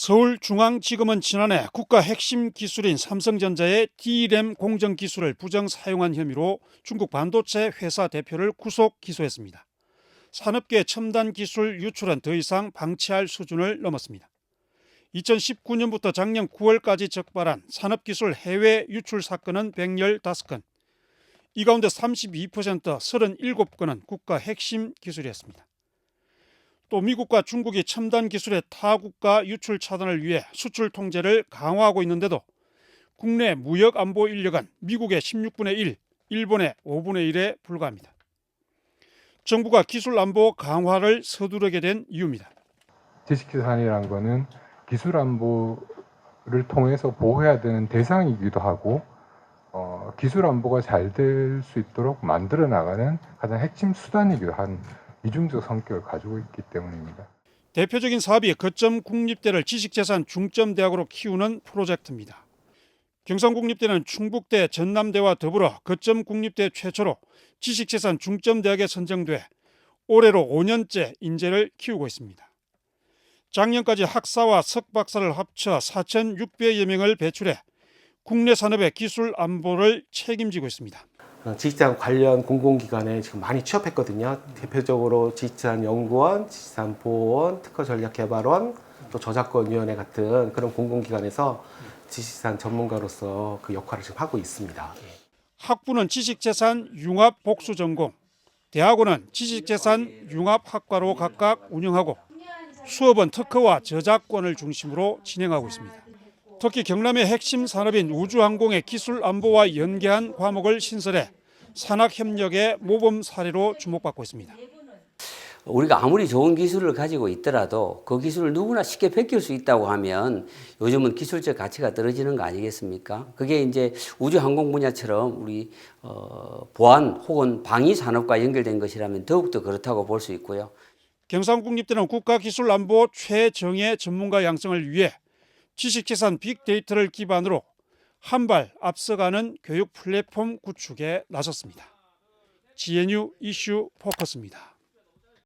서울중앙지검은 지난해 국가 핵심 기술인 삼성전자의 D램 공정 기술을 부정 사용한 혐의로 중국 반도체 회사 대표를 구속 기소했습니다. 산업계 첨단 기술 유출은 더 이상 방치할 수준을 넘었습니다. 2019년부터 작년 9월까지 적발한 산업기술 해외 유출 사건은 115건, 이 가운데 32% 37건은 국가 핵심 기술이었습니다. 또 미국과 중국이 첨단 기술의 타국가 유출 차단을 위해 수출 통제를 강화하고 있는데도 국내 무역 안보 인력은 미국의 16분의 1, 일본의 5분의 1에 불과합니다. 정부가 기술 안보 강화를 서두르게 된 이유입니다. 지식재산이라는 거는 기술 안보를 통해서 보호해야 되는 대상이기도 하고 어, 기술 안보가 잘 될 수 있도록 만들어 나가는 가장 핵심 수단이기도 한 이중적 성격을 가지고 있기 때문입니다. 대표적인 사업이 거점 국립대를 지식재산 중점 대학으로 키우는 프로젝트입니다. 경상국립대는 충북대, 전남대와 더불어 거점 국립대 최초로 지식재산 중점 대학에 선정돼 올해로 5년째 인재를 키우고 있습니다. 작년까지 학사와 석박사를 합쳐 4,600여 명을 배출해 국내 산업의 기술 안보를 책임지고 있습니다. 어, 지식재산 관련 공공기관에 지금 많이 취업했거든요. 대표적으로 지식재산 연구원, 지식재산 보호원, 특허전략개발원, 또 저작권위원회 같은 그런 공공기관에서 지식재산 전문가로서 그 역할을 지금 하고 있습니다. 예. 학부는 지식재산 융합 복수 전공, 대학원은 지식재산 융합학과로 각각 운영하고 수업은 특허와 저작권을 중심으로 진행하고 있습니다. 특히 경남의 핵심 산업인 우주항공의 기술 안보와 연계한 과목을 신설해 산학 협력의 모범 사례로 주목받고 있습니다. 우리가 아무리 좋은 기술을 가지고 있더라도 그 기술을 누구나 쉽게 베낄 수 있다고 하면 요즘은 기술적 가치가 떨어지는 거 아니겠습니까? 그게 이제 우주 항공 분야처럼 우리 어, 보안 혹은 방위 산업과 연결된 것이라면 더욱더 그렇다고 볼 수 있고요. 경상국립대는 국가기술안보 최정예 전문가 양성을 위해 지식재산 빅데이터를 기반으로 한 발 앞서가는 교육 플랫폼 구축에 나섰습니다. GNU 이슈 포커스입니다.